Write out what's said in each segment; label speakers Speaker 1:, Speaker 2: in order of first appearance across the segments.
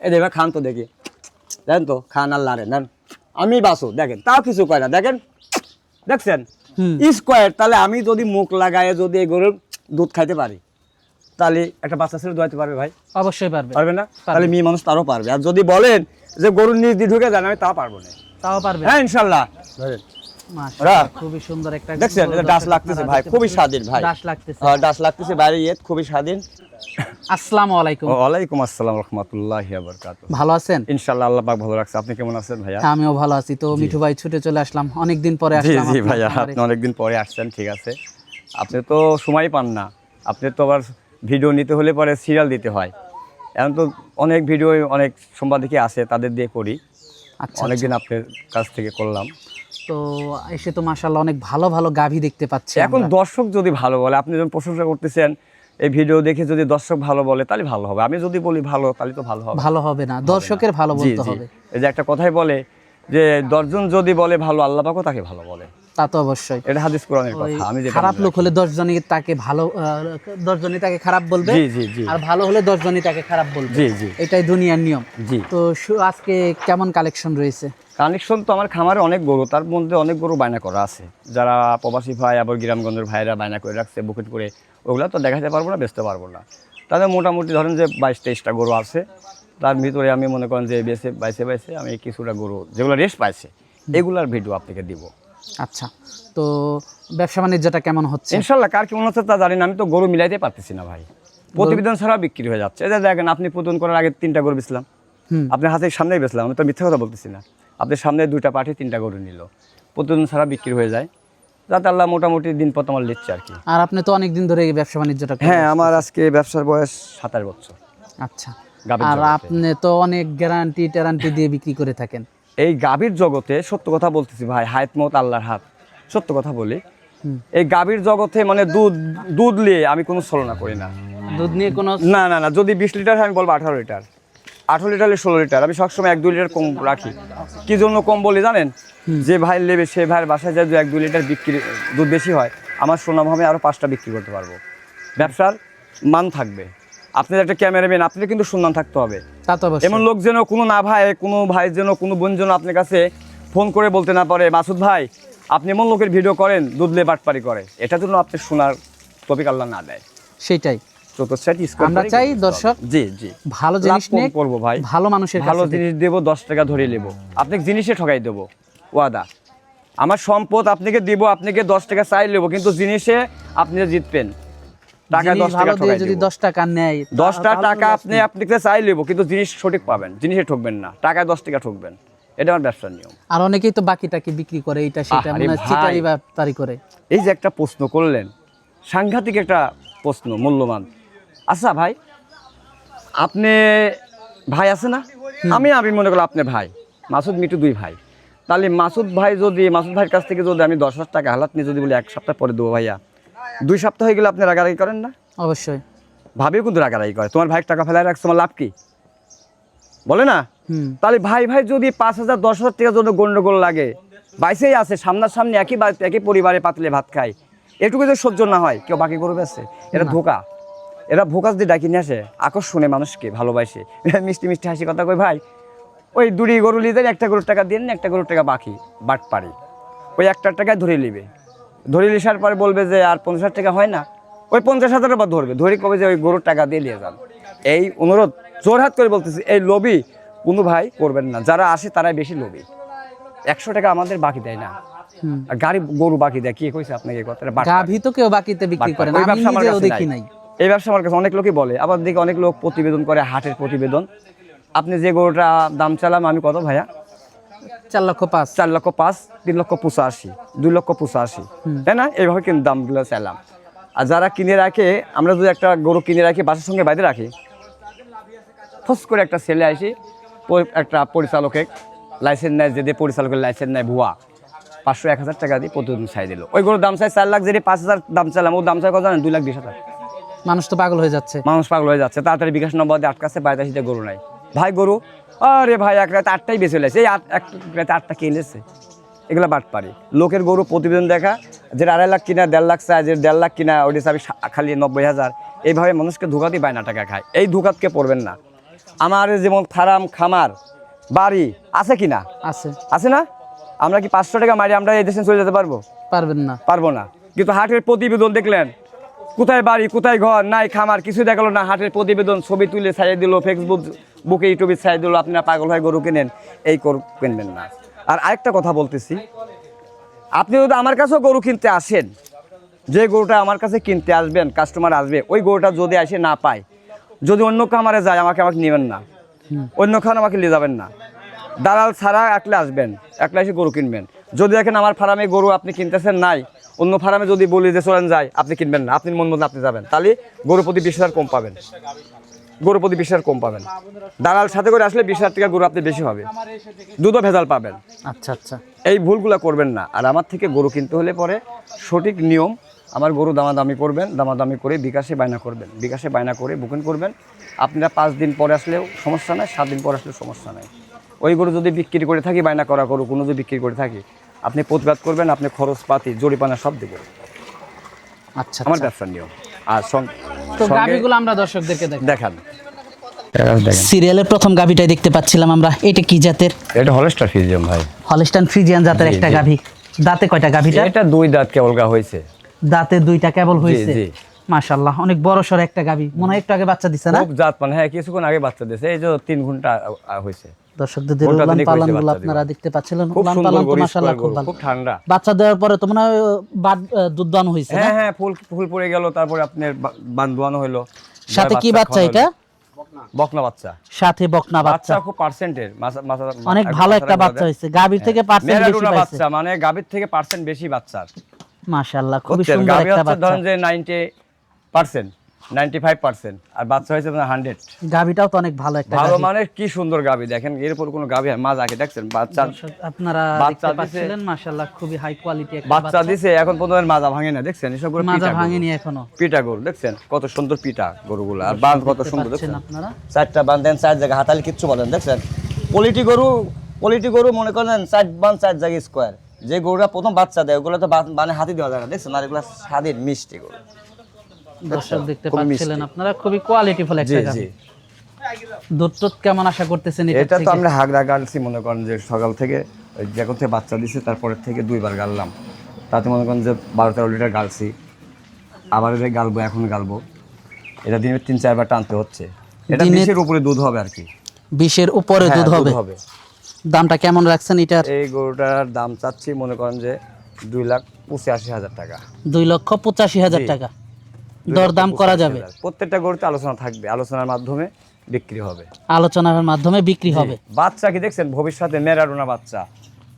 Speaker 1: এই দেখবে খান তো দেখি। দেখেন তো খান আর লারে নেন আমি বাসো দেখেন তাও কিছু কয় না দেখেন। দেখছেন। স্কোয়ার তাহলে আমি যদি মুখ লাগায় যদি এই গরুর দুধ খাইতে পারি তাহলে একটা বাচ্চা ছেলে দোয়াইতে পারবে ভাই?
Speaker 2: অবশ্যই পারবে।
Speaker 1: পারবে না? তাহলে মেয়ে মানুষ তারও পারবে। আর যদি বলেন যে গরুর নিজ দিয়ে ঢুকে যান আমি তা পারব না।
Speaker 2: তাও পারবে।
Speaker 1: হ্যাঁ ইনশাল্লাহ। ধরেন।
Speaker 2: খুবই সুন্দর একটা
Speaker 1: দেখছেন? এটা ডাস লাগতেছে ভাই খুবই স্বাধীন ভাই।
Speaker 2: ডাস লাগতেছে।
Speaker 1: হ্যাঁ, ডাস লাগতেছে বাইরে ইয়ে খুবই স্বাধীন।
Speaker 2: আসসালামু আলাইকুম।
Speaker 1: ওয়ালাইকুম আসসালাম রহমতুল্লাহ বরকাত
Speaker 2: ভালো আছেন?
Speaker 1: ইনশাল্লাহ আল্লাহ পাক ভালো রাখছে। আপনি কেমন আছেন ভাইয়া?
Speaker 2: হ্যাঁ, আমিও ভালো আছি। তো মিঠু ভাই ছুটে চলে আসলাম। অনেকদিন পরে আসলাম
Speaker 1: জি ভাইয়া। আপনি অনেকদিন পরে আসছেন ঠিক আছে। আপনি তো সময় পান না। আপনি তো আবার ভিডিও নিতে হলে পরে সিরিয়াল দিতে হয়। এখন তো অনেক ভিডিও অনেক সম্পাদকই আছে তাদের দিয়ে করি।
Speaker 2: আচ্ছা
Speaker 1: অনেকদিন আপনার কাছ থেকে করলাম।
Speaker 2: তো এসে তো মাশাআল্লাহ অনেক ভালো ভালো গাভী দেখতে পাচ্ছি
Speaker 1: এখন দর্শক যদি ভালো বলে আপনি যখন প্রশংসা করতেছেন এই ভিডিও দেখে যদি দর্শক ভালো বলে তাহলে ভালো হবে। আমি যদি বলি ভালো তাহলে তো ভালো হবে।
Speaker 2: ভালো হবে না। দর্শকের ভালো বলতে হবে।
Speaker 1: এই যে একটা কথাই বলে যে দশজন যদি বলে ভালো আল্লাহ পাকও তাকে ভালো বলে।
Speaker 2: তা তো অবশ্যই।
Speaker 1: এটা হাদিস কোরআনের কথা আমি যেটা
Speaker 2: খারাপ লোক হলে দশ জনই তাকে ভালো দশ জনই তাকে খারাপ বলবে
Speaker 1: জি জি জি।
Speaker 2: আর ভালো হলে দশ জনই তাকে খারাপ বলবে।
Speaker 1: জি জি।
Speaker 2: এটাই দুনিয়ার নিয়ম।
Speaker 1: জি।
Speaker 2: তো আজকে কেমন কালেকশন রয়েছে?
Speaker 1: কানেকশন তো আমার খামারে অনেক গরু তার মধ্যে অনেক গরু বায়না করা আছে। যারা প্রবাসী ভাই আবার গ্রামগঞ্জের ভাইরা বায়না করে রাখছে বুকেট করে ওগুলো তো দেখাতে পারব না বেচতে পারব না। তাদের মোটামুটি ধরেন যে বাইশ তেইশটা গরু আছে তার ভিতরে আমি মনে করেন যে বেছে বাইছে বাইছে আমি কিছুটা গরু যেগুলো রেস্ট পাইছে এগুলার ভিডিও আপনাকে দিব।
Speaker 2: আচ্ছা তো ব্যবসা বাণিজ্যটা কেমন হচ্ছে?
Speaker 1: ইনশাল্লাহ কার কেমন হচ্ছে তা জানি না আমি তো গরু মিলাইতে পারতেছি না ভাই। প্রতিবেদন ছাড়া বিক্রি হয়ে যাচ্ছে। এই দেখেন আপনি প্রতিবেদন করার আগে তিনটা গরু বেচলাম।
Speaker 2: হুম।
Speaker 1: আপনার হাতের সামনেই বেচলাম আমি তো মিথ্যা কথা বলতেছি না। আপনার সামনে দুইটা পাঠি তিনটা গরু নিল। প্রতিদিন ছাড়া বিক্রি হয়ে যায়। যাতে আল্লাহ মোটামুটি দিন পথ আমার লিখছে আর কি।
Speaker 2: আর আপনি তো অনেক দিন ধরে এই ব্যবসা বাণিজ্যটা
Speaker 1: হ্যাঁ আমার আজকে ব্যবসার বয়স সাতাশ বছর।
Speaker 2: আচ্ছা আর আপনি তো অনেক গ্যারান্টি ট্যারান্টি দিয়ে বিক্রি করে থাকেন।
Speaker 1: এই গাভীর জগতে সত্য কথা বলতেছি ভাই হায়াত মত আল্লাহর হাত। সত্য কথা বলি। এই গাভীর জগতে মানে দুধ দুধ নিয়ে আমি কোনো ছলনা করি না।
Speaker 2: দুধ নিয়ে কোনো
Speaker 1: না না না যদি বিশ লিটার হয় আমি বলব আঠারো লিটার। আঠারো লিটার ষোলো লিটার। আমি সবসময় এক দুই লিটার কম রাখি। কি জন্য কম বলি জানেন? যে ভাই নেবে সে ভাইয়ের বাসায় যায় যদি এক দুই লিটার বিক্রি দুধ বেশি হয়। আমার সুনাম হবে আরও পাঁচটা বিক্রি করতে পারব। ব্যবসার মান থাকবে। আপনি একটা ক্যামেরাম্যান আপনি কিন্তু সুনাম থাকতে হবে। এমন লোক যেন কোনো না ভাই কোনো ভাই যেন কোনো বোন যেন আপনার কাছে ফোন করে বলতে না পারে মাসুদ ভাই আপনি এমন লোকের ভিডিও করেন দুধলে বাটপারি করে। এটা জন্য আপনি শোনার টপিক আল্লাহ না দেয়।
Speaker 2: সেটাই। আমরা চাই দর্শক
Speaker 1: জি জি।
Speaker 2: ভালো জিনিস নিয়ে
Speaker 1: করব ভাই?
Speaker 2: ভালো মানুষের
Speaker 1: ভালো জিনিস দেবো দশ টাকা ধরে নেব। আপনাকে জিনিসে ঠকাই দেবো। ওয়াদা। আমার সম্পদ আপনাকে দিব আপনাকে দশ টাকা চাই নেব কিন্তু জিনিসে আপনি জিতবেন টাকা
Speaker 2: জিনিস
Speaker 1: দশ টাকা ঠকাই
Speaker 2: যদি
Speaker 1: দেবো।
Speaker 2: দশ টাকা নেয়
Speaker 1: দশটা
Speaker 2: তাহলে
Speaker 1: টাকা
Speaker 2: loss
Speaker 1: আপনি। আপনাকে চাই কিন্তু জিনিস সঠিক পাবেন জিনিসে ঠকবেন না। টাকায় দশ টাকা ঠকবেন। এটা আমার ব্যবসার নিয়ম।
Speaker 2: আর অনেকেই তো বাকিটাকে বিক্রি করে এইটা সেটা মনে
Speaker 1: ভাই।
Speaker 2: চিটারি ব্যাপারি করে।
Speaker 1: এই যে একটা প্রশ্ন করলেন সাংঘাতিক একটা প্রশ্ন মূল্যবান। আচ্ছা ভাই আপনি ভাই আছে না? আমি আমি মনে করলাম আপনি ভাই মাসুদ মিটু দুই ভাই। তাহলে মাসুদ ভাই যদি মাসুদ ভাইয়ের কাছ থেকে যদি আমি দশ হাজার টাকা হালাত নিয়ে যদি বলি এক সপ্তাহ পরে দেবো ভাইয়া। দুই সপ্তাহ হয়ে গেলে আপনি রাগারাগি করেন না?
Speaker 2: অবশ্যই।
Speaker 1: ভাবেও কিন্তু রাগারাগি করে। তোমার ভাই টাকা ফেলায় রাখছে আমার লাভ কি? বলে না? তাহলে ভাই ভাই যদি পাঁচ হাজার দশ হাজার টাকার জন্য গন্ডগোল লাগে বাইসেই আছে সামনাসামনি একই বাড়িতে একই পরিবারে পাতলে ভাত খায়। এটুকু যদি সহ্য না হয় কেউ বাকি করবে আছে? এটা ধোকা। এরা ভোকাস দিয়ে ডাকি নিয়ে আসে। আকর্ষণে মানুষকে ভালোবাসে। মিষ্টি মিষ্টি হাসি কথা কই ভাই ওই দুটি গরু লিদেন একটা গরুর টাকা দিন একটা গরুর টাকা বাকি বাট পারি। ওই একটা টাকায় ধরে নিবে। ধরে লিসার পরে বলবে যে আর পঞ্চাশ হাজার টাকা হয় না। ওই পঞ্চাশ হাজার টাকা ধরবে। ধরে কবে যে ওই গরুর টাকা দিয়ে নিয়ে যান এই অনুরোধ জোরহাত করে বলতেছি এই লবি কোনো ভাই করবেন না। যারা আসে তারাই বেশি লোভী। একশো টাকা আমাদের বাকি দেয় না। গাড়ি গরু বাকি দেয়। কি কইছে আপনাকে কথাটা?
Speaker 2: গাভী তো কেউ বাকিতে বিক্রি করে না। আমি নিজেও দেখি নাই।
Speaker 1: এই ব্যবসা আমার কাছে অনেক লোকই বলে। আবার দেখি অনেক লোক প্রতিবেদন করে হাটের প্রতিবেদন। আপনি যে গরুটা দাম চালাম আমি কত ভাইয়া?
Speaker 2: চার লক্ষ পাঁচ।
Speaker 1: চার লক্ষ পাঁচ তিন লক্ষ পঁচাশি দুই লক্ষ পঁচাশি। তাই না? এইভাবে কিন্তু দামগুলো চাইলাম। আর যারা কিনে রাখে আমরা যদি একটা গরু কিনে রাখি বাসার সঙ্গে বাইরে রাখি ফস করে একটা ছেলে আসি একটা পরিচালকের লাইসেন্স নেয় যদি পরিচালকের লাইসেন্স নেয় ভুয়া পাঁচশো এক হাজার টাকা দিয়ে প্রতিদিন চাই দিল। ওই গরুর দাম চাই চার লাখ যদি পাঁচ হাজার দাম চাইলাম ও দাম চাই কত জানেন? দুই লাখ বিশ হাজার।
Speaker 2: মানুষ তো পাগল হয়ে যাচ্ছে।
Speaker 1: মানুষ পাগল হয়ে যাচ্ছে। তাড়াতাড়ি বিকাশ নম্বর দিয়ে আটকাছে বাড়িতে আসিতে গরু নাই। ভাই গরু আরে ভাই এক রাতে আটটাই বেঁচে লেছে এই আট এক রাতে আটটা কিনেছে এগুলো বাট পারি। লোকের গরু প্রতিবেদন দেখা যে আড়াই লাখ কিনা দেড় লাখ চায় যে দেড় লাখ কিনা ওটি চাবি খালি নব্বই হাজার। এইভাবে মানুষকে ধোকা দিয়ে বায়না টাকা খায়। এই ধোকাতকে পড়বেন না। আমার যেমন ফার্ম খামার বাড়ি আছে কি না
Speaker 2: আছে।
Speaker 1: আছে না? আমরা কি পাঁচশো টাকা মারি আমরা এই দেশে চলে যেতে পারব?
Speaker 2: পারবেন না।
Speaker 1: পারব না। কিন্তু হাটের প্রতিবেদন দেখলেন কোথায় বাড়ি, কোথায় ঘর, নাই খামার কিছু দেখাল না। হাটের প্রতিবেদন, ছবি তুলে ছাড়িয়ে দিল ফেসবুক বুকে ইউটিউবে ছাড়িয়ে দিল, আপনারা পাগল হয়ে গরু কেনেন, এই গরু কিনবেন না। আর আরেকটা কথা বলতেছি, আপনি যদি আমার কাছেও গরু কিনতে আসেন, যে গরুটা আমার কাছে কিনতে আসবেন কাস্টমার আসবে, ওই গরুটা যদি আসে না পায়, যদি অন্য খামারে যায়, আমাকে আমাকে নেবেন না। অন্য খান আমাকে নিয়ে যাবেন না। দালাল ছাড়া একলা আসবেন, একলা এসে গরু কিনবেন। যদি দেখেন আমার ফার্মে গরু আপনি কিনতেছেন নাই অন্য ফার্মে যদি বলি যে চলেন যায় আপনি কিনবেন না আপনি মন মতো আপনি যাবেন। তাহলে গরু প্রতি বিশ হাজার কম পাবেন। গরু প্রতি বিশ হাজার কম পাবেন। দালাল সাথে করে আসলে বিশ হাজার টাকা গরু আপনি বেশি হবে। দুধও ভেজাল পাবেন।
Speaker 2: আচ্ছা আচ্ছা।
Speaker 1: এই ভুলগুলো করবেন না। আর আমার থেকে গরু কিনতে হলে পরে সঠিক নিয়ম আমার গরু দামাদামি করবেন দামাদামি করে বিকাশে বায়না করবেন। বিকাশে বায়না করে বুকিং করবেন। আপনারা পাঁচ দিন পরে আসলেও সমস্যা নাই সাত দিন পরে আসলেও সমস্যা নাই। ওই গরু যদি বিক্রি করে থাকি বায়না করা গরু কোনো যদি বিক্রি করে থাকি আপনি প্রতিবাদ করবেন আপনি খরচপাতি জরিপানা সব দেবেন।
Speaker 2: আচ্ছা
Speaker 1: আমার
Speaker 2: আচ্ছা।
Speaker 1: ব্যবসার নিয়ম। আর
Speaker 2: তো আমরা দর্শকদেরকে
Speaker 1: দেখান।
Speaker 2: সিরিয়ালের প্রথম গাভিটাই দেখতে পাচ্ছিলাম আমরা। এটা কি জাতের?
Speaker 1: এটা হলস্টার ফিজিয়াম ভাই।
Speaker 2: হলিস্টান ফ্রিজিয়ান জাতের একটা। গাভি। দাঁতে কয়টা গাভিটা?
Speaker 1: এটা দুই দাঁত কেবল গা হয়েছে।
Speaker 2: দাঁতে দুইটা কেবল হয়েছে। মাশাআল্লাহ অনেক বড় সর একটা গাভি। মনে হয় একটু আগে বাচ্চা দিছে না?
Speaker 1: খুব জাত মানে হ্যাঁ কিছুক্ষণ আগে বাচ্চা দিয়েছে। এই যে তিন ঘণ্টা আ, আ, হয়েছে।
Speaker 2: দর্শকদের উলান
Speaker 1: তিনেকগুলো
Speaker 2: আপনারা দেখতে পাচ্ছিলেন
Speaker 1: খুব
Speaker 2: উলান পালান তো মাশাআল্লাহ খুব ভালো
Speaker 1: খুব ঠান্ডা।
Speaker 2: বাচ্চা দেওয়ার পরে তো মনে হয় দুধ হয়েছে
Speaker 1: হ্যাঁ হ্যাঁ ফুল ফুল পড়ে গেল তারপরে আপনার বান দোয়ানো হলো।
Speaker 2: সাথে কি বাচ্চা এটা?
Speaker 1: বকনা বাচ্চা।
Speaker 2: সাথে বকনা
Speaker 1: বাচ্চা।
Speaker 2: বাচ্চা
Speaker 1: খুব পার্সেন্টের
Speaker 2: অনেক ভালো একটা বাচ্চা হয়েছে। গাভীর থেকে পার্সেন্ট বেশি পাইছে।
Speaker 1: বাচ্চা মানে গাভীর থেকে পার্সেন্ট বেশি বাচ্চার।
Speaker 2: মাশাআল্লাহ
Speaker 1: বুঝছেন?
Speaker 2: সুন্দর একটা
Speaker 1: হচ্ছে
Speaker 2: বাচ্চা।
Speaker 1: ধরেন যে নাইনটি পার্সেন্ট আর বাচ্চা হয়েছে
Speaker 2: গাভীটাও তো অনেক ভালো একটা
Speaker 1: ভালো মানে কি সুন্দর দেখেন এরপর কোনো দেখছেন বাচ্চা
Speaker 2: আপনারা দেখতে পাচ্ছিলেন মাশাআল্লাহ খুবই হাই কোয়ালিটি একটা
Speaker 1: বাচ্চা দিছে এখন পর্যন্ত মাজা ভাঙে না দেখছেন? এসব করে
Speaker 2: মাজা। ভাঙেনি এখনও।
Speaker 1: পিটা গরু দেখছেন? কত সুন্দর পিটা গরুগুলো। আর বাঁধ কত সুন্দর দেখছেন?
Speaker 2: আপনারা?
Speaker 1: চারটা বান দেন চার জায়গায় হাতালি কিচ্ছু বলেন দেখছেন? পোলিটি গরু পোলিটি গরু মনে করেন চার বান চার জায়গায় স্কোয়ার যে গরুটা প্রথম বাচ্চা দেয় ওগুলো তো বানে হাতি দেওয়া যায় না দেখছেন? আর এগুলো স্বাদের মিষ্টি গরু।
Speaker 2: দর্শক দেখতে পাচ্ছিলেন আপনারা খুবই কোয়ালিটিফুল একটা গাভী দুধ টুধ কেমন আশা করতেছেন এটা
Speaker 1: তো আমরা হাগড়া গালছি মনে করেন যে সকাল থেকে যখন থেকে বাচ্চা দিছে তারপরের থেকে দুইবার গাললাম তাতে মনে করেন যে বারো তেরো লিটার গালছি আবার এটা গালবো এখন গালবো। এটা দিনে তিন চারবার টানতে হচ্ছে। এটা বিশের উপরে দুধ হবে আর কি।
Speaker 2: বিশের উপরে
Speaker 1: হ্যাঁ,
Speaker 2: দুধ হবে।
Speaker 1: হবে।
Speaker 2: দামটা কেমন রাখছেন এটার?
Speaker 1: এই গরুটার দাম চাচ্ছি মনে করেন যে দুই লাখ পঁচাশি হাজার টাকা।
Speaker 2: দুই লক্ষ পঁচাশি হাজার টাকা।
Speaker 1: দুই
Speaker 2: দর
Speaker 1: লক্ষ
Speaker 2: দাম করা যাবে।
Speaker 1: প্রত্যেকটা গরুতে আলোচনা থাকবে। আলোচনার মাধ্যমে বিক্রি হবে।
Speaker 2: আলোচনার মাধ্যমে বিক্রি হবে।
Speaker 1: বাচ্চা কি দেখছেন? ভবিষ্যতে মেরাডোনা বাচ্চা।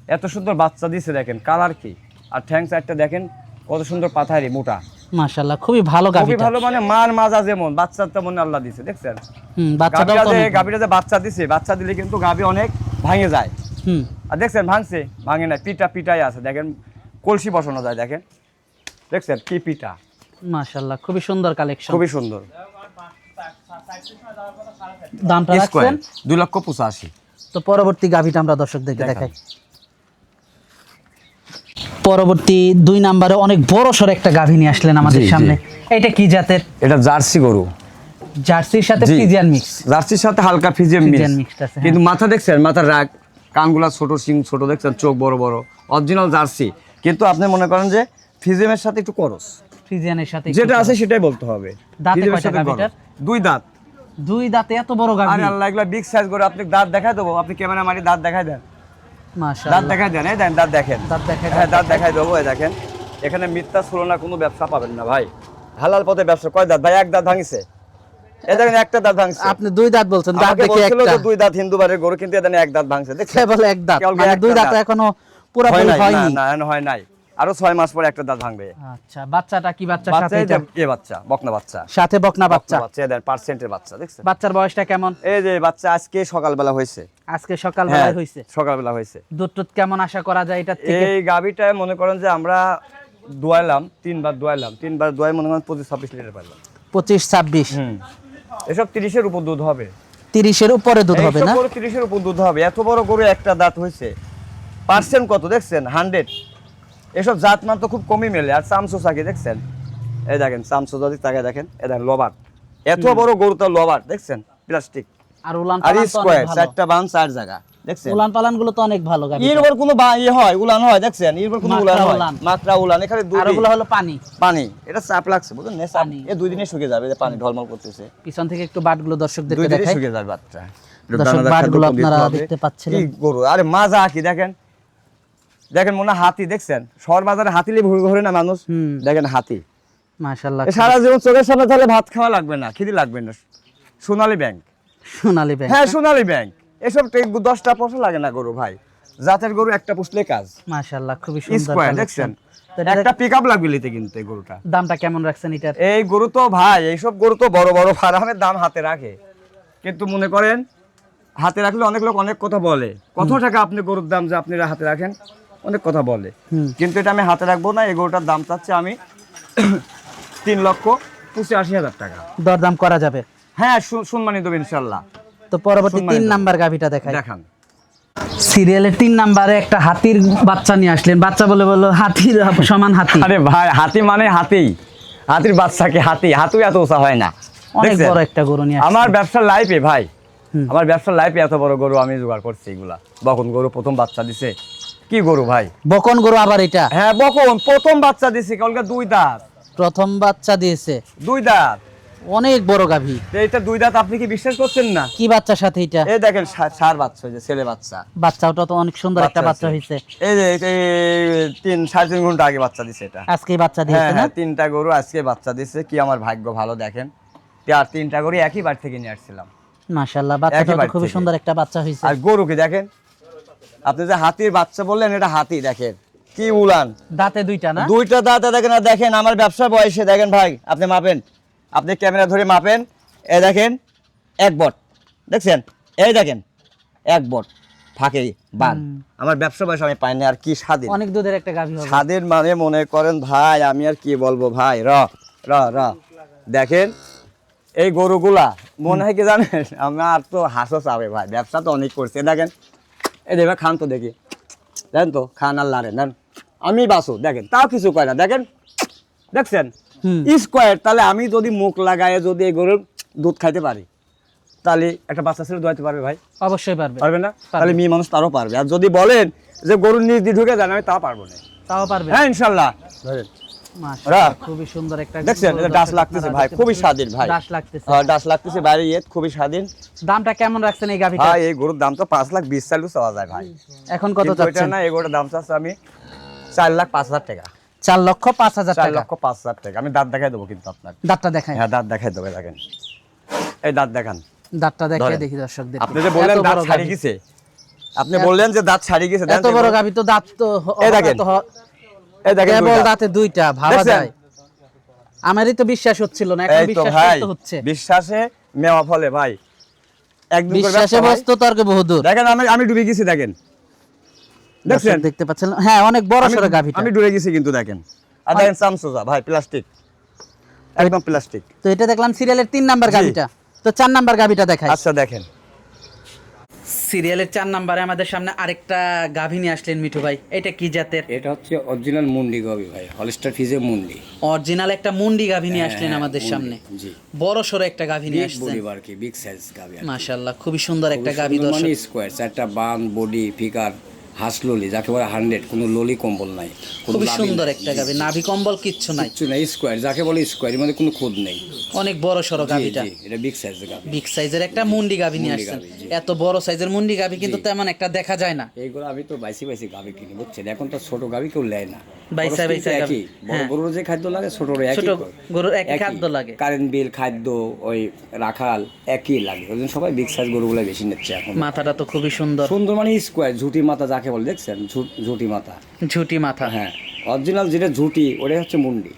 Speaker 1: এত সুন্দর বাচ্চা দিছে দেখেন। কালার কি? আর ঠ্যাং চারটা দেখেন কত সুন্দর পাথারি মোটা।
Speaker 2: মাশাআল্লাহ খুবই ভালো
Speaker 1: খুবই ভালো মানে মার মাজা যেমন বাচ্চার তেমন আল্লাহ দিছে দেখছেন?
Speaker 2: হুম বাচ্চাটাও
Speaker 1: গাভীরা
Speaker 2: তো
Speaker 1: যে
Speaker 2: অনেক-
Speaker 1: যে বাচ্চা দিছে বাচ্চা দিলে কিন্তু গাভী অনেক ভাঙে যায়।
Speaker 2: হুম।
Speaker 1: আর দেখছেন ভাঙছে? ভাঙে না পিটা পিটাই আছে। দেখেন কলসি বসানো যায় দেখেন। দেখছেন কি পিটা।
Speaker 2: মাশাআল্লাহ খুবই সুন্দর কালেকশন
Speaker 1: খুবই সুন্দর।
Speaker 2: দামটা রাখছেন?
Speaker 1: স্কোয়ার দুই লক্ষ পঁচাশি।
Speaker 2: তো পরবর্তী গাভীটা আমরা দর্শকদেরকে দেখাই। পরবর্তী দুই নাম্বারে অনেক বড় সর একটা গাভী নিয়ে আসলেন আমাদের। সামনে। এটা কি জাতের?
Speaker 1: এটা জার্সি গরু।
Speaker 2: জার্সির সাথে
Speaker 1: জি।
Speaker 2: ফ্রিজিয়ান মিক্স
Speaker 1: জার্সির সাথে হালকা ফিজিয়াম
Speaker 2: ফ্রিজিয়ান
Speaker 1: মিক্স
Speaker 2: হ্যাঁ।
Speaker 1: কিন্তু মাথা দেখছেন মাথার রাগ কানগুলা ছোট সিং ছোট দেখছেন চোখ বড় বড়। Original jersey. কিন্তু আপনি মনে করেন যে ফিজিয়ামের সাথে একটু করস।
Speaker 2: ফ্রিজিয়ানের সাথে
Speaker 1: যেটা আছে সেটাই বলতে হবে।
Speaker 2: দাঁতে কয়টা
Speaker 1: দুই দাঁত।
Speaker 2: দুই দাঁতে এত বড়
Speaker 1: আরে আল্লাহ এগুলা বিগ সাইজ করে আপনি দাঁত দেবো। আপনি ক্যামেরা মারি দাঁত দেন। দাঁত
Speaker 2: মাশাআল্লাহ
Speaker 1: দেখাই দেন এই দেন দাঁত দেখেন।
Speaker 2: দাঁত
Speaker 1: হ্যাঁ দাঁত দেবো এই দেখেন। এখানে মিথ্যা ছলনা কোনো ব্যবসা পাবেন না ভাই। হালাল পথে ব্যবসা কয় দাঁত? ভাই এক দাঁত ভাঙিছে। দেখেন একটা দাঁত ভাঙছে।
Speaker 2: আপনি দুই দাঁত বলছেন দাঁত দেখে একটা।
Speaker 1: দুই দাঁত হিন্দু বাড়ির গরু কিন্তু এক দাঁত ভাঙছে। দেখছেন
Speaker 2: কেবল এক দাঁত। মানে দুই দাঁত
Speaker 1: দাঁত।
Speaker 2: এখনও
Speaker 1: হয়
Speaker 2: পুরোপুরি
Speaker 1: না হয় নাই। আরও ছয় মাস পরে একটা দাঁত ভাঙবে।
Speaker 2: আচ্ছা বাচ্চাটা কি
Speaker 1: বাচ্চা
Speaker 2: সাথে
Speaker 1: এ বাচ্চা বকনা বাচ্চা।
Speaker 2: সাথে বকনা বাচ্চা?
Speaker 1: বাচ্চা পার্সেন্টের বাচ্চা দেখছেন?
Speaker 2: বাচ্চার বয়সটা কেমন?
Speaker 1: এই যে বাচ্চা আজকে সকালবেলা হয়েছে।
Speaker 2: আজকে সকাল
Speaker 1: হ্যাঁ
Speaker 2: হয়েছে?
Speaker 1: সকালবেলা হয়েছে।
Speaker 2: দুধ টুধ কেমন আশা করা যায় এটার থেকে?
Speaker 1: এই গাভিটায় মনে করেন যে আমরা দোয়াইলাম তিনবার দোয়াইলাম তিনবার দোয়াই মনে করেন পঁচিশ ছাব্বিশ লিটার পাইলাম।
Speaker 2: পঁচিশ ছাব্বিশ?
Speaker 1: হুম। এসব তিরিশের উপর দুধ হবে।
Speaker 2: তিরিশের উপরে দুধ হবে না?
Speaker 1: তিরিশের উপর দুধ হবে। এত বড় গরু একটা দাঁত হয়েছে। পার্সেন্ট কত দেখছেন? হান্ড্রেড এসব জাত মান তো খুব কমই মেলে। আর চামচো চাকি দেখছেন? এই দেখেন চামচো যদি তাকে দেখেন এ দেখেন লবার এত বড় গরু তো লবার দেখছেন? প্লাস্টিক।
Speaker 2: আর উলান
Speaker 1: আর স্কোয়ার চারটা বান চার জায়গা দেখছেন?
Speaker 2: উলান পালানগুলো তো অনেক ভালো গাভী
Speaker 1: এর উপর কোনো বা- ইয়ে হয় উলান হয় দেখছেন? এর উপর কোনো উলান হয়। মাত্রা উলান এখানে
Speaker 2: আর
Speaker 1: দুই
Speaker 2: ওগুলো হলো পানি।
Speaker 1: পানি। এটা চাপ লাগছে বুঝলেন? না চাপ
Speaker 2: পানি।
Speaker 1: এ দুই দিনে শুকিয়ে যাবে পানি ঢলমল করতেছে।
Speaker 2: পিছন থেকে একটু বাটগুলো দর্শকদেরকে
Speaker 1: দুই দিনে
Speaker 2: দেখাই।
Speaker 1: শুকিয়ে যাবে একটু
Speaker 2: দর্শক, বাটগুলো
Speaker 1: কম দিতে
Speaker 2: আপনারা দেখতে পাচ্ছিলেন।
Speaker 1: কি গরু? আরে মাজা কি দেখেন? দেখেন মনে হাতি দেখছেন? শহর বাজারে হাতি লিয়ে ঘুরে ঘুরে না মানুষ? দেখেন হাতি।
Speaker 2: মাশাআল্লাহ।
Speaker 1: এ সারা জীবন চোখের সামনে তাহলে ভাত খাওয়া লাগবে না খিদি লাগবে না। সোনালী ব্যাংক।
Speaker 2: সোনালী ব্যাংক।
Speaker 1: হ্যাঁ সোনালী ব্যাংক। এসব দশটা পয়সা লাগে না গরু ভাই। জাতের গরু একটা পুষলে কাজ।
Speaker 2: মাশাআল্লাহ খুবই সুন্দর
Speaker 1: দেখছেন? একটা লাগবে নিতে কিন্তু এই গরুটা।
Speaker 2: দামটা কেমন রাখছেন এটার?
Speaker 1: এই গরু তো ভাই এইসব গরু তো বড় বড় ফার্মের দাম হাতে রাখে। কিন্তু মনে করেন হাতে রাখলে অনেক লোক অনেক কথা বলে। কত টাকা আপনি গরুর দাম যে আপনি হাতে রাখেন? অনেক কথা বলে। কিন্তু এটা আমি হাতে রাখব না এই গরুটার দাম চাচ্ছে আমি তিন লক্ষ পঁচাশি হাজার টাকা।
Speaker 2: দরদাম করা যাবে?
Speaker 1: হ্যাঁ সু- সম্মানী দেবো ইনশাল্লাহ
Speaker 2: তো পরবর্তী তিন নাম্বার গাভিটা দেখাই।
Speaker 1: দেখান।
Speaker 2: সিরিয়ালের তিন নাম্বারে একটা হাতির বাচ্চা নিয়ে আসলেন। বাচ্চা বলে বলল হাতির সমান হাতি।
Speaker 1: আরে ভাই হাতি মানে হাতি। হাতির বাচ্চাকে হাতি? হাতু এত উঁচা হয় না।
Speaker 2: অনেক? বড় একটা গরু নিয়ে
Speaker 1: আমার ব্যবসার লাইফে ভাই আমার ব্যবসার লাইফে এত বড় গরু আমি জোগাড় করছি এগুলা। বকন গরু প্রথম বাচ্চা দিছে। কি গরু ভাই?
Speaker 2: বকন গরু আবার এটা?
Speaker 1: হ্যাঁ বকন। প্রথম বাচ্চা দিছে কলকা দুই দাঁত।
Speaker 2: প্রথম বাচ্চা দিয়েছে।
Speaker 1: দুই দাঁত।
Speaker 2: অনেক বড় গাভী।
Speaker 1: এইটা দুই দাঁত আপনি কি বিশ্বাস করছেন না?
Speaker 2: কি বাচ্চার সাথে এটা?
Speaker 1: এই দেখেন সার বাচ্চা হয়েছে ছেলে বাচ্চা।
Speaker 2: বাচ্চাটা তো অনেক সুন্দর একটা বাচ্চা। হয়েছে
Speaker 1: এই যে তিন সাড়ে তিন ঘণ্টা আগে বাচ্চা দিছে এটা।
Speaker 2: আজকেই বাচ্চা
Speaker 1: হ্যাঁ
Speaker 2: দিয়েছে না?
Speaker 1: হ্যাঁ তিনটা গরু আজকে বাচ্চা দিছে। কি আমার ভাগ্য ভালো দেখেন। আর তিনটা গরু একই বার থেকে নিয়ে আসছিলাম।
Speaker 2: মাশাআল্লাহ বাচ্চাটা
Speaker 1: একেবারে
Speaker 2: সুন্দর একটা বাচ্চা হয়েছে
Speaker 1: আর গরুকে দেখেন? আপনি যে হাতির বাচ্চা বললেন এটা হাতি দেখেন। কি উলান।
Speaker 2: দাঁতে দুইটা না?
Speaker 1: দুইটা দাঁতে দেখেন আর দেখেন আমার ব্যবসা বয়সে দেখেন ভাই আপনি মাপেন। আপনি ক্যামেরা ধরে মাপেন। এ দেখেন এক বট। দেখছেন? এই দেখেন এক বট। ফাঁকে বান। আমার ব্যবসা বয়স আমি পাইনি আর কি স্বাধীন।
Speaker 2: অনেক দুধের একটা গাভী
Speaker 1: স্বাদের মানে মনে করেন ভাই আমি আর কি বলব ভাই র র র। দেখেন এই গরুগুলা মনে হয় কি জানেন আমার তো হাসো চাবে ভাই। ব্যবসা তো অনেক করছে দেখেন। এই দেখবেন খান তো দেখি। দেখেন তো খান আর লারেন দেন। আমি বাসো দেখেন তাও কিছু কয় না দেখেন। দেখছেন? স্কোয়ার তাহলে আমি যদি মুখ লাগায় যদি এই গরুর দুধ খাইতে পারি তাহলে একটা বাচ্চা ছেলে দোয়াইতে পারবে ভাই?
Speaker 2: অবশ্যই পারবে।
Speaker 1: পারবে না? তাহলে মেয়ে মানুষ তারও পারবে। আর যদি বলেন যে গরুর নিজ দিয়ে ঢুকে যান আমি তাও পারব না।
Speaker 2: তাও পারবে।
Speaker 1: হ্যাঁ ইনশাল্লাহ। ধরেন।
Speaker 2: খুবই সুন্দর একটা
Speaker 1: দেখছেন এটা ডাস লাগতেছে ভাই খুবই স্বাধীন ভাই।
Speaker 2: ডাস লাগতেছে।
Speaker 1: হ্যাঁ, ডাস লাগতেছে বাইরে ইয়ে খুবই স্বাধীন।
Speaker 2: দামটা কেমন রাখছেন এই গাভীটা?
Speaker 1: ভাই এই গরুর দাম তো পাঁচ লাখ বিশ চালু চাওয়া যায় ভাই।
Speaker 2: এখন কত চাচ্ছেন?
Speaker 1: না এই গরুর দাম চাচ্ছে আমি চার লাখ পাঁচ হাজার টাকা।
Speaker 2: চার লক্ষ পাঁচ হাজার
Speaker 1: চার লক্ষ পাঁচ হাজার টাকা। আমি দাঁত দেখাই দেবো কিন্তু আপনার।
Speaker 2: দাঁতটা দেখাই।
Speaker 1: হ্যাঁ দাঁত দেখাই দেবো দেখেন। এই দাঁত দেখান।
Speaker 2: দাঁতটা দেখাই দেখি দর্শকদের।
Speaker 1: আপনি যে বললেন দাঁত ছাড়ি গেছে আপনি বললেন যে দাঁত ছাড়ি গেছে
Speaker 2: এত বড়। তো দাঁত তো
Speaker 1: এই দেখেন, এই দেখেন
Speaker 2: কেবল দাঁতে দুইটা ভাবা যায়। আমারই তো বিশ্বাস হচ্ছিল না এখন
Speaker 1: তো
Speaker 2: বিশ্বাস হচ্ছে।
Speaker 1: বিশ্বাসে মেওয়া ফলে ভাই।
Speaker 2: বিশ্বাসে
Speaker 1: ব্যবসা ভাই।
Speaker 2: বস্তু তর্কে বহুদূর।
Speaker 1: দেখেন আমি আমি ডুবে গেছি দেখেন। দেখছেন?
Speaker 2: দেখতে পাচ্ছেন? হ্যাঁ অনেক বড় সড়ো গাভীটা।
Speaker 1: আমি ডুবে গেছি কিন্তু দেখেন। আর দেখেন সামসুজা ভাই প্লাস্টিক। একদম প্লাস্টিক।
Speaker 2: তো এটা দেখলাম সিরিয়ালের তিন নাম্বার। গাভীটা। তো চার নাম্বার গাভীটা দেখাই।
Speaker 1: আচ্ছা দেখেন।
Speaker 2: সিরিয়ালের চার নাম্বারে আমাদের সামনে আরেকটা গাভী নিয়ে আসলেন মিঠু ভাই। এটা কি জাতের?
Speaker 3: এটা হচ্ছে অরিজিনাল মুন্ডি গাভী ভাই হলস্টার ফিজে মুন্ডি।
Speaker 2: অরিজিনাল একটা মুন্ডি গাভী নিয়ে আসলেন আমাদের সামনে। বড় সড়ো একটা গাভী নিয়ে
Speaker 3: বডি আর কি বিগ সাইজ গাভী
Speaker 2: মাশাআল্লাহ খুবই সুন্দর একটা গাভী
Speaker 3: মানে
Speaker 2: দর্শক।
Speaker 3: স্কোয়ার চারটা বান বডি ফিগার হাঁস ললি যাকে বলে হান্ড্রেড কোনো ললি কম্বল নাই
Speaker 2: খুবই সুন্দর একটা গাভী নাভি কম্বল কিচ্ছু নাই।
Speaker 3: কিচ্ছু নাই স্কোয়ার যাকে বলে স্কোয়ার এর মধ্যে কোনো খুদ নেই।
Speaker 2: অনেক বড় সড়ো
Speaker 3: জি এটা বিগ সাইজ গাবি
Speaker 2: বিগ সাইজের একটা মুন্ডি গাভী নিয়ে আসছেন। এত বড় সাইজের মুন্ডি গাভী কিন্তু তেমন একটা দেখা যায় না।
Speaker 3: এইগুলো আমি তো বাইসি বাইসি গাবি কিনি বুঝছেন? এখন তো ছোট গাবি কেউ নেয় না।
Speaker 2: বাইসা বাইসা গাভী।
Speaker 3: বড়
Speaker 2: হ্যাঁ।
Speaker 3: গরুর যে খাদ্য লাগে ছোট একই
Speaker 2: ছোট। গরুর একই
Speaker 3: একই।
Speaker 2: খাদ্য লাগে।
Speaker 3: কারেন্ট বিল খাদ্য ওই রাখাল একই লাগে। ওই জন্য সবাই বিগ সাইজ গরুগুলো বেশি নিচ্ছে এখন।
Speaker 2: মাথাটা তো খুবই সুন্দর।
Speaker 3: সুন্দর মানে স্কোয়ার ঝুটি মাথা যাকে বলে দেখছেন? ঝুটি মাথা।
Speaker 2: ঝুটি মাথা।
Speaker 3: হ্যাঁ অরিজিনাল যেটা ঝুটি ওটাই হচ্ছে মুন্ডি।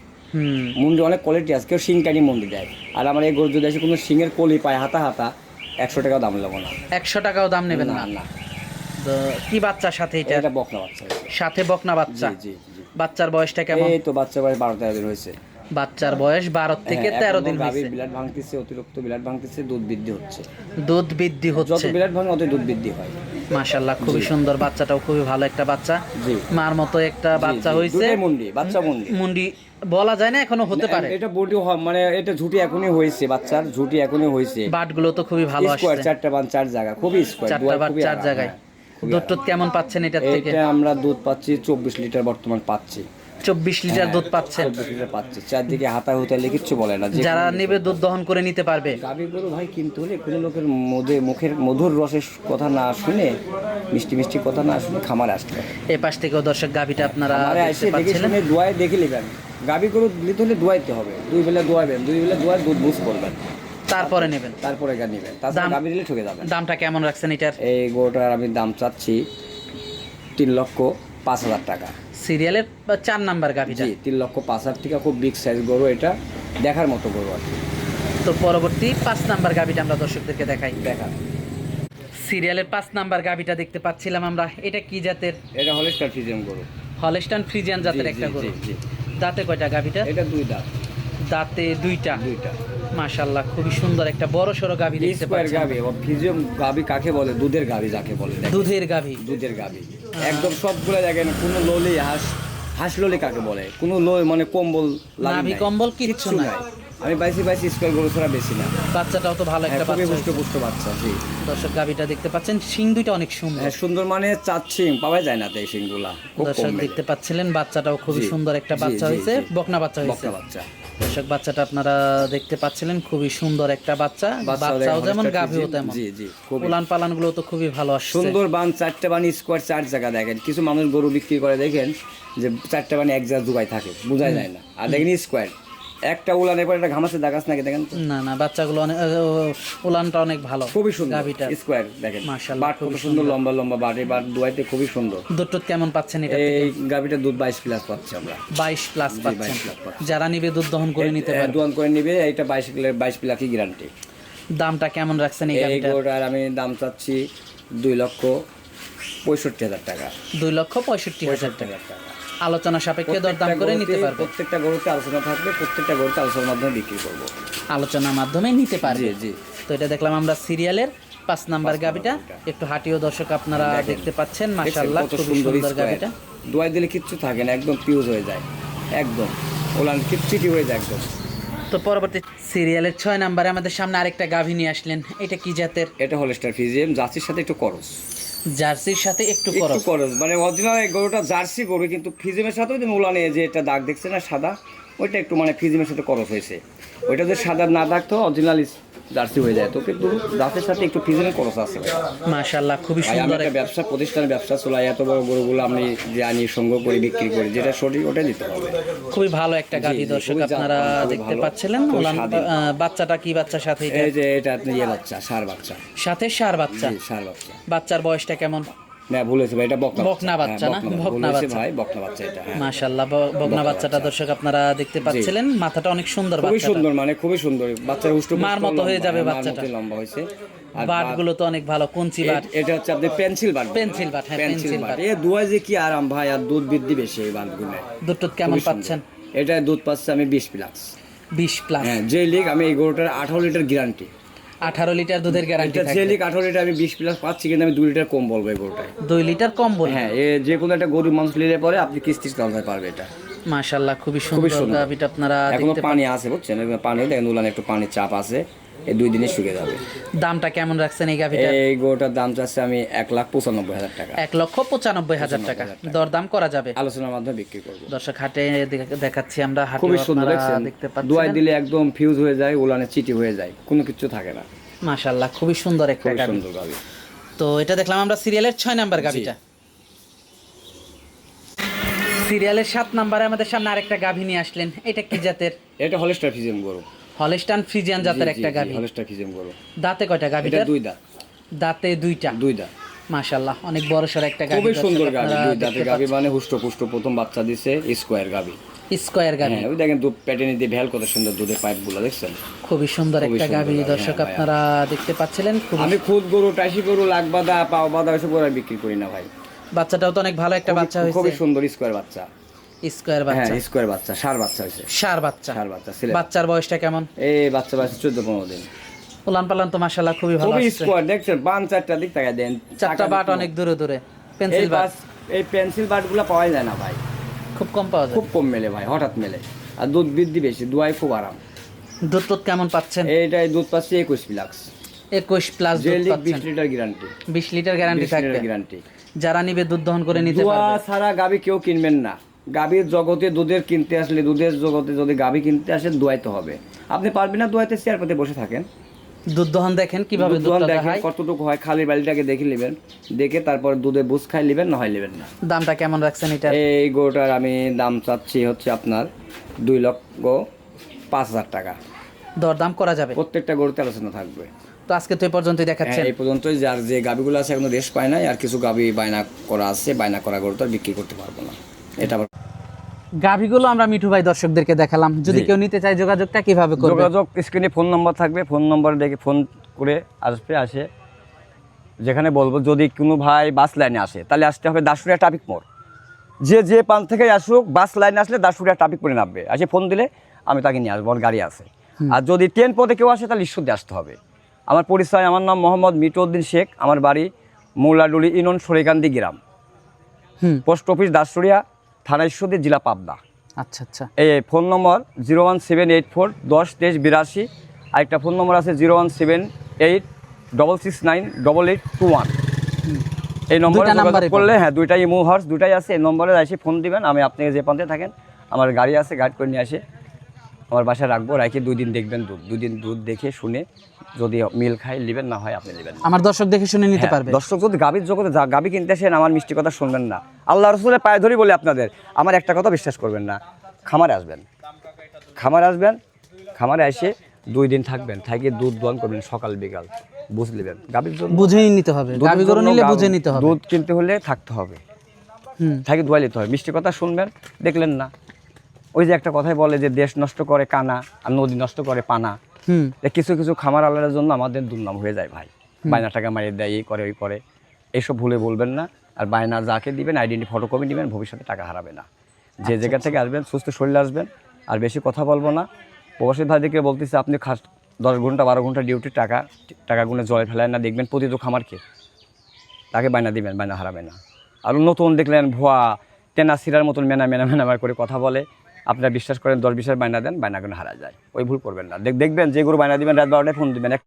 Speaker 3: মুন্ডি অনেক কোয়ালিটি আছে কেউ শিং কানি মুন্ডি দেয়। আর আমার এই গরু যদি আছে কোনো শিঙের কলি পায় হাতা হাতা একশো টাকা দাম নেব না।
Speaker 2: একশো টাকাও দাম নেবেন না
Speaker 3: না?
Speaker 2: কি বাচ্চার সাথে এটা?
Speaker 3: এটা বকনা বাচ্চা।
Speaker 2: সাথে বকনা বাচ্চা?
Speaker 3: জি জি জি।
Speaker 2: বাচ্চার বয়সটা কেমন?
Speaker 3: এই তো বাচ্চা বয়স বারো তেরো দিন হয়েছে।
Speaker 2: বাচ্চার বয়স বারো থেকে
Speaker 1: হ্যাঁ,
Speaker 2: তেরো দিন
Speaker 1: গাভী
Speaker 2: হয়েছে।
Speaker 1: বিলাট ভাঙতেছে অতিরিক্ত বিলাট ভাঙতেছে দুধ বৃদ্ধি হচ্ছে।
Speaker 2: দুধ বৃদ্ধি
Speaker 1: যত
Speaker 2: হচ্ছে।
Speaker 1: বিলাট ভাঙে অত দুধ বৃদ্ধি হয়।
Speaker 2: মাশাল্লাহ খুবই সুন্দর বাচ্চাটাও খুবই ভালো একটা বাচ্চা। মার মতো একটা বাচ্চা হয়েছে
Speaker 1: মুন্ডি বাচ্চা মুন্ডি।
Speaker 2: মুন্ডি বলা যায় না এখনও হতে পারে।
Speaker 1: এটা বডি মানে এটা ঝুটি এখনই হয়েছে বাচ্চার ঝুটি এখনই হয়েছে।
Speaker 2: বাটগুলো তো খুবই ভালো
Speaker 1: স্কোয়ার
Speaker 2: আসছে।
Speaker 1: চারটা বান চার জায়গা খুবই স্কোয়ার
Speaker 2: চারটা বাট চার জায়গায়। দুধ টুধ কেমন পাচ্ছেন এটার থেকে?
Speaker 1: এটা আমরা দুধ পাচ্ছি চব্বিশ লিটার বর্তমান পাচ্ছি।
Speaker 2: চব্বিশ লিটার দুধ পাচ্ছেন।
Speaker 1: চব্বিশ লিটার পাচ্ছি। চারদিকে হাতা হুতালে কিচ্ছু বলে না
Speaker 2: যারা নেবে দুধ দহন করে নিতে পারবে।
Speaker 1: গাভী গরু ভাই কিনতে হলে কোনো লোকের মধ্যে মুখের মধুর রসের কথা না শুনে মিষ্টি মিষ্টি কথা না শুনে খামারে আসতে হবে
Speaker 2: এই পাশ থেকেও দর্শক গাভিটা আপনারা
Speaker 1: খামারে
Speaker 2: দেখতে
Speaker 1: এসে দেখে
Speaker 2: পাচ্ছিলেন।
Speaker 1: শুনে দোয়ায় দেখে নেবেন। গাভী গরু নিতে হলে দোয়াইতে হবে। দুই বেলা দোয়াবেন দুই বেলা দোয়ায় দুধ বুঝ করবেন।
Speaker 2: তারপরে নেবেন।
Speaker 1: তারপরে গা নেবেন। তাছাড়া
Speaker 2: দাম-
Speaker 1: গাভী দিলে ঠকে যাবেন
Speaker 2: দামটা কেমন রাখছেন এটার?
Speaker 1: এই গরুটার আমি দাম চাচ্ছি তিন লক্ষ পাঁচ হাজার টাকা।
Speaker 2: সিরিয়ালের চার নাম্বার গাভিটা
Speaker 1: জি তিন লক্ষ পাঁচ হাজার টাকা খুব বিগ সাইজ গরু এটা। দেখার মতো গরু আর
Speaker 2: তো পরবর্তী পাঁচ নাম্বার গাভিটা আমরা দর্শকদেরকে দেখাই।
Speaker 1: দেখা।
Speaker 2: সিরিয়ালের পাঁচ নাম্বার গাভিটা দেখতে পাচ্ছিলাম আমরা। এটা কি জাতের?
Speaker 1: এটা হলে ফ্রিজিয়ান গরু।
Speaker 2: হলস্টান ফ্রিজিয়ান জাতের একটা গরু।
Speaker 1: জি, জি।
Speaker 2: দাঁতে কয়টা গাভিটা
Speaker 1: এটা দুই দাঁত।
Speaker 2: দাঁতে দুইটা।
Speaker 1: দুইটা।
Speaker 2: মাশাল্লাহ খুবই সুন্দর একটা বড় সড়ো গাভী দেখতে পাচ্ছি
Speaker 1: গাভি ফিজিয়াম গাভী কাকে বলে? দুধের গাভী যাকে বলে
Speaker 2: দুধের গাভী।
Speaker 1: দুধের গাভী। একদম সবগুলো দেখেন কোনো লোলি হাঁস হাঁস লোলি কাকে বলে? কোনো লো মানে কম্বল
Speaker 2: নাভি কম্বল কিচ্ছু নাই।
Speaker 1: আমি বাইশি বাইশি স্কোয়ার গরু ছাড়া বেশি না।
Speaker 2: বাচ্চাটাও তো ভালো
Speaker 1: হ্যাঁ,
Speaker 2: একটা বাচ্চা।
Speaker 1: পুষ্ট পুষ্ট বাচ্চা জি।
Speaker 2: দর্শক গাভিটা দেখতে পাচ্ছেন শিং দুইটা অনেক সুন্দর।
Speaker 1: হ্যাঁ সুন্দর মানে চাচ্ছি পাওয়া যায় না তো এই সিংগুলা
Speaker 2: দর্শক দেখতে পাচ্ছিলেন বাচ্চাটাও খুবই সুন্দর একটা বাচ্চা হয়েছে বকনা বাচ্চা হয়েছে।
Speaker 1: বাচ্চা।
Speaker 2: দর্শক বাচ্চাটা আপনারা দেখতে পাচ্ছিলেন খুবই সুন্দর একটা বাচ্চা।
Speaker 1: বাচ্চাও
Speaker 2: যেমন গাভিও তেমন।
Speaker 1: জি, জি।
Speaker 2: উলান পালানগুলো তো খুবই ভালো আসছে।
Speaker 1: সুন্দর বান চারটে বান স্কোয়ার চার জায়গা দেখেন। কিছু মানুষ গরু বিক্রি করে দেখেন যে চারটে বান এক জায়গা দুবাই থাকে বোঝা যায় না। আর দেখেন স্কোয়ার একটা উলানের পর একটা ঘামাসে দাগাস নাকি দেখেন
Speaker 2: না না বাচ্চাগুলো অনেক উলানটা অনেক ভালো।
Speaker 1: খুবই সুন্দর
Speaker 2: গাভিটা।
Speaker 1: স্কোয়ার দেখেন।
Speaker 2: মাশাআল্লাহ,
Speaker 1: বাট
Speaker 2: খুবই
Speaker 1: সুন্দর লম্বা লম্বা বাট এই বাট দুয়াইতে খুবই সুন্দর।
Speaker 2: দুধ কেমন পাচ্ছেন এটা
Speaker 1: এই গাভিটা দুধ বাইশ প্লাস পাচ্ছি আমরা।
Speaker 2: বাইশ প্লাস পাচ্ছেন।
Speaker 1: 22।
Speaker 2: যারা নিবে দুধ দহন করে নিতে
Speaker 1: এ,
Speaker 2: পারবে।
Speaker 1: দোয়ান করে নিবে এইটা বাইশ বাইশ প্লাসই গ্যারান্টি
Speaker 2: দামটা কেমন রাখছেন এই
Speaker 1: এই
Speaker 2: গাভিটার
Speaker 1: গরুটার আমি দাম চাচ্ছি দুই লক্ষ পঁয়ষট্টি হাজার টাকা।
Speaker 2: দুই লক্ষ পঁয়ষট্টি হাজার টাকা। আলোচনা সাপেক্ষে দরদাম করে নিতে পারবে।
Speaker 1: প্রত্যেকটা গরুতে আলোচনা থাকবে প্রত্যেকটা গরুতে আলোচনার মাধ্যমে বিক্রি করব।
Speaker 2: আলোচনার মাধ্যমে নিতে পারবে।
Speaker 1: জি
Speaker 2: তো এটা দেখলাম আমরা সিরিয়ালের পাঁচ নাম্বার
Speaker 1: নাম্বার
Speaker 2: একটু হাঁটিও দর্শক আপনারা দেখতে পাচ্ছেন মাশাআল্লাহ খুবই
Speaker 1: সুন্দর
Speaker 2: গাভিটা
Speaker 1: দোয়াই দিলে কিচ্ছু থাকে না একদম পিউজ হয়ে যায় একদম। ওলান কিচ্ছুটি হয়ে যায় একদম।
Speaker 2: তো পরবর্তী সিরিয়ালের ছয় নাম্বারে আমাদের সামনে আরেকটা গাভি নিয়ে আসলেন। এটা কি জাতের?
Speaker 1: এটা হল স্টার ফিজিয়াম জার্সির সাথে একটু করস।
Speaker 2: জার্সির সাথে একটু করস
Speaker 1: করস মানে অরিজিনাল গরুটা জার্সি গরু কিন্তু ফিজিমের সাথে যে নিয়ে যে এটা দাগ দেখছে না সাদা ওইটা একটু মানে ফিজিমের সাথে করস হয়েছে। ওইটা যে সাদা না থাকতো অরিজিনাল জার্সি হয়ে যায়। তো কিন্তু জার্সির সাথে একটু আছে
Speaker 2: খুবই সুন্দর
Speaker 1: একটা ব্যবসা ব্যবসা চলাই এত বড় গরুগুলো আমি জানি সংগ্রহ করে বিক্রি করি যেটা সঠিক ওটা দিতে হবে।
Speaker 2: খুবই ভালো একটা গাভী দর্শক আপনারা দেখতে পাচ্ছিলেন। বাচ্চাটা কি বাচ্চার সাথে
Speaker 1: এই যে এটা ইয়ে বাচ্চা সার বাচ্চা।
Speaker 2: সাথে সার বাচ্চা।
Speaker 1: সার বাচ্চা।
Speaker 2: বাচ্চার বয়সটা কেমন?
Speaker 1: না ভাই এটা বকনা
Speaker 2: বকনা বাচ্চা না?
Speaker 1: হ্যাঁ, বকনা
Speaker 2: বাচ্চা।
Speaker 1: ভাই বকনা বাচ্চা এটা হ্যাঁ।
Speaker 2: মাশাআল্লাহ বকনা বাচ্চাটা দর্শক আপনারা দেখতে পাচ্ছিলেন মাথাটা অনেক সুন্দর
Speaker 1: খুবই
Speaker 2: বাচ্চাটা।
Speaker 1: সুন্দর মানে খুবই সুন্দর। বাচ্চার হুষ্ট
Speaker 2: মার মতো হয়ে যাবে বাচ্চাটা।
Speaker 1: লম্বা হয়েছে।
Speaker 2: বাটগুলো তো অনেক ভালো কঞ্চি বাট।
Speaker 1: এটা হচ্ছে আপনি পেন্সিল বাট
Speaker 2: পেন্সিল বাট, হ্যাঁ, পেন্সিল বাট।
Speaker 1: এ দুয়ায় যে কি আরাম ভাই আর দুধ বৃদ্ধি বেশি এই বাঁধগুলো
Speaker 2: দুধ কেমন পাচ্ছেন?
Speaker 1: এটা দুধ পাচ্ছে আমি বিশ প্লাস
Speaker 2: বিশ প্লাস
Speaker 1: হ্যাঁ যে লিগ আমি এই গরুটার আঠারো লিটার গ্যারান্টি
Speaker 2: আঠারো লিটার দুধের গ্যারান্টি
Speaker 1: এটা যে আঠারো লিটার আমি বিশ প্লাস পাচ্ছি কিন্তু আমি দুই লিটার কম বলব এই গরুটায়।
Speaker 2: দুই লিটার কম বল
Speaker 1: হ্যাঁ এ যে কোনো একটা গরু মানুষ নিলে পরে আপনি কিস্তি চালাতে পারবে এটা।
Speaker 2: মাশাল্লাহ খুবই সুন্দর
Speaker 1: সুন্দর।
Speaker 2: আপনারা এখনও
Speaker 1: পানি আছে বুঝছেন? পানি দেখেন উলানে একটু পানির চাপ আছে। এই দুই দিনে শুকিয়ে যাবে।
Speaker 2: দামটা কেমন রাখছেন এই গাভিটা?
Speaker 1: এই গরুটার দাম চাচ্ছে আমি এক লাখ পঁচানব্বই হাজার টাকা।
Speaker 2: এক লক্ষ পঁচানব্বই হাজার টাকা। দরদাম করা যাবে?
Speaker 1: আলোচনার মাধ্যমে বিক্রি করব।
Speaker 2: দর্শক হাটে দেখাচ্ছি আমরা
Speaker 1: খুবই সুন্দর
Speaker 2: দেখতে
Speaker 1: দোয়াই
Speaker 2: পাচ্ছেন
Speaker 1: দিলে একদম ফিউজ হয়ে যায় উলানে চিটি হয়ে যায় কোনো কিছু থাকে না।
Speaker 2: মাশাআল্লাহ খুবই সুন্দর একটা গাভি। তো এটা দেখলাম আমরা সিরিয়ালের ছয় নাম্বার গাভিটা। সিরিয়ালের সাত নাম্বারে আমাদের সামনে আরেকটা গাভি নিয়ে আসলেন। এটা কি জাতের?
Speaker 1: এটা হলস্টার ফিজিয়াম গরু।
Speaker 2: হলস্টান ফ্রিজিয়ান জাতের একটা গাভি।
Speaker 1: ফিজিয়াম গরু
Speaker 2: দাঁতে কয়টা
Speaker 1: এটা দুই দাঁত।
Speaker 2: দাঁতে দুইটা?
Speaker 1: দুই দাঁত।
Speaker 2: মাশাআল্লাহ অনেক বড় সর একটা গাভি
Speaker 1: খুবই সুন্দর দুই
Speaker 2: দেখতে
Speaker 1: মানে হুষ্ট পুষ্ট প্রথম বাচ্চা দিছে স্কোয়ার
Speaker 2: স্কয়ার গাভি।
Speaker 1: হ্যাঁ ওই দেখেন দুধ ভ্যাল কত সুন্দর দুধের পাইপগুলো দেখছেন?
Speaker 2: খুবই সুন্দর একটা গাভি
Speaker 1: গাভী,
Speaker 2: দর্শক
Speaker 1: হ্যাঁ,
Speaker 2: আপনারা দেখতে পাচ্ছিলেন
Speaker 1: আমি খুদ গরু টাইসি গরু লাখ বাদা পাও বাদা ওইসব গরু বিক্রি করি না ভাই।
Speaker 2: বাচ্চাটাও তো অনেক ভালো একটা
Speaker 1: খুবই-
Speaker 2: বাচ্চা
Speaker 1: খুবই
Speaker 2: হয়েছে
Speaker 1: সুন্দর স্কোয়ার বাচ্চা।
Speaker 2: স্কোয়ার
Speaker 3: হ্যাঁ
Speaker 2: বাচ্চা
Speaker 3: বাচ্চা সার বাচ্চা হয়েছে।
Speaker 2: সার বাচ্চা।
Speaker 3: সার বাচ্চা
Speaker 2: বাচ্চার বয়সটা কেমন?
Speaker 3: এই বাচ্চা বাচ্চা চোদ্দ পনেরো দিন।
Speaker 2: পালান তো মাশাআল্লাহ খুবই ভালো
Speaker 3: খুবই স্কোয়ার দেখছেন বান চারটা দিক তাকায় দেন।
Speaker 2: চারটা বাট অনেক দূরে দূরে। Pencil but.
Speaker 3: এই পেন্সিল পাওয়া যায় না ভাই।
Speaker 2: খুব কম পাওয়া যায়।
Speaker 3: খুব কম মেলে ভাই হঠাৎ মেলে। আর দুধ বৃদ্ধি বেশি দুয়াই খুব আরাম।
Speaker 2: দুধ টুধ কেমন পাচ্ছেন?
Speaker 3: এইটাই দুধ পাচ্ছি একুশ প্লাক্স
Speaker 2: একুশ প্লাস
Speaker 3: বিশ লিটার গ্যারান্টি।
Speaker 2: বিশ লিটার গ্যারান্টি থাকবে
Speaker 3: লিটার গ্যারান্টি।
Speaker 2: যারা নিবে দুধ দহন করে নিতে পারবে।
Speaker 3: ছাড়া গাবি কেউ কিনবেন না। গাবির জগতে দুধের কিনতে আসলে দুধের জগতে যদি গাবি কিনতে আসেন দোয়াইতে হবে। আপনি পারবেন না দোয়াইতে চেয়ার পাতে বসে থাকেন।
Speaker 2: দুধ দহন দেখেন কীভাবে
Speaker 3: দুধ দেখেন কতটুকু হয় খালি বালিটাকে দেখে নেবেন। দেখে তারপর দুধে বুঝ খাই নেবেন না হয় নেবেন না।
Speaker 2: দামটা কেমন রাখছেন এটা
Speaker 3: এই গরুটার আমি দাম চাচ্ছি হচ্ছে আপনার দুই লক্ষ পাঁচ হাজার টাকা।
Speaker 2: দর দাম করা যাবে।
Speaker 3: প্রত্যেকটা গরুতে আলোচনা থাকবে।
Speaker 2: তো আজকে তো এই পর্যন্তই দেখাচ্ছেন।
Speaker 3: হ্যাঁ, এই পর্যন্তই যার যে গাবিগুলো আছে এখনও রেস্ট পায় নাই আর কিছু গাবি বায়না করা আছে বায়না করা গরু তো বিক্রি করতে পারব না। এটা আবার
Speaker 2: গাভিগুলো আমরা মিঠু ভাই দর্শকদেরকে দেখালাম। যদি কেউ নিতে চায় যোগাযোগটা কীভাবে করবে?
Speaker 1: যোগাযোগ স্ক্রিনে ফোন নম্বর থাকবে ফোন নম্বরে দেখে ফোন করে আসবে আসে। যেখানে বলব যদি কোনো ভাই বাস লাইনে আসে তাহলে আসতে হবে দাসুরিয়া ট্রাফিক মোড়। যে যে পান থেকে আসুক বাস লাইনে আসলে দাসুরিয়া ট্রাফিক মোড়ে নামবে। আসে ফোন দিলে আমি তাকে নিয়ে আসব ওর গাড়ি আছে। আর যদি ট্রেন পথে কেউ আসে তাহলে ঈশ্বর আসতে হবে। আমার পরিচয় আমার নাম মোহাম্মদ মিটুদ্দিন শেখ আমার বাড়ি মৌলাডুলি ইনন সরিকান্দি গ্রাম। পোস্ট অফিস দাসুরিয়া থানা ঈশ্বরদী জেলা পাবনা।
Speaker 2: আচ্ছা আচ্ছা।
Speaker 1: এই phone number zero one seven eight four দশ তেইশ বিরাশি আরেকটা ফোন নম্বর আছে zero one seven eight double six nine double eight two one. এই নম্বরে
Speaker 2: নাম্বার
Speaker 1: যোগাযোগ করলে হ্যাঁ দুইটাই ইমো হর্স দুটাই আছে এই নম্বরে এসে ফোন দিবেন আমি আপনাকে যে প্রান্তে থাকেন আমার গাড়ি আছে গাইড করে নিয়ে আসে। আমার বাসায় রাখব রাখে দুই দিন দেখবেন দুধ। দুই দিন দুধ দেখে শুনে যদি মিল খাই নেবেন না হয় আপনি নেবেন
Speaker 2: আমার দর্শক দেখে শুনে নিতে
Speaker 1: হ্যাঁ,
Speaker 2: পারবে।
Speaker 1: দর্শক যদি গাভীর জগতে যা গাভী কিনতে আসেন আমার মিষ্টি কথা শুনবেন না। আল্লাহ রসুলের পায়ে ধরি বলে আপনাদের আমার একটা কথা বিশ্বাস করবেন না। খামারে আসবেন। খামারে আসবেন খামারে এসে দুই দিন থাকবেন থাকি দুধ দোয়ান করবেন সকাল বিকাল। বুঝ নেবেন। গাভীর জন্য
Speaker 2: বুঝেই নিতে হবে। গাভি গরু নিলে বুঝে নিতে হবে।
Speaker 1: দুধ কিনতে হলে থাকতে হবে।
Speaker 2: হুম।
Speaker 1: থাকি দোয়াই নিতে হবে। মিষ্টি কথা শুনবেন দেখলেন না। ওই যে একটা কথাই বলে যে দেশ নষ্ট করে কানা আর নদী নষ্ট করে পানা। কিছু কিছু খামার আলাদার জন্য আমাদের দুর্নাম হয়ে যায় ভাই। বায়না টাকা মারিয়ে দেয় এই করে ওই করে। এইসব ভুলে বলবেন না। আর বায়না যাকে দিবেন আইডেন্টি ফটোকপি দিবেন ভবিষ্যতে টাকা হারাবে না। যে জায়গা থেকে আসবেন সুস্থ শরীরে আসবেন। আর বেশি কথা বলব না। প্রবাসী ভাইদেরকে বলতেছে আপনি খাস দশ ঘণ্টা বারো ঘণ্টা ডিউটি টাকা টাকা গুনে জলে ফেলায় না দেখবেন প্রতি তো খামারকে তাকে বায়না দিবেন বায়না হারাবে না। আর নতুন দেখলেন ভুয়া টেনা সিরার মতন মেনা মেনা মেনা করে কথা বলে। আপনারা বিশ্বাস করেন দশ বিশের বায়না দেন, বায়নাগুলো হারা যায়। ওই ভুল করবেন না। দেখবেন যে গরু বায়না দিবেন, রাত বারোটায় ফোন দিবেন।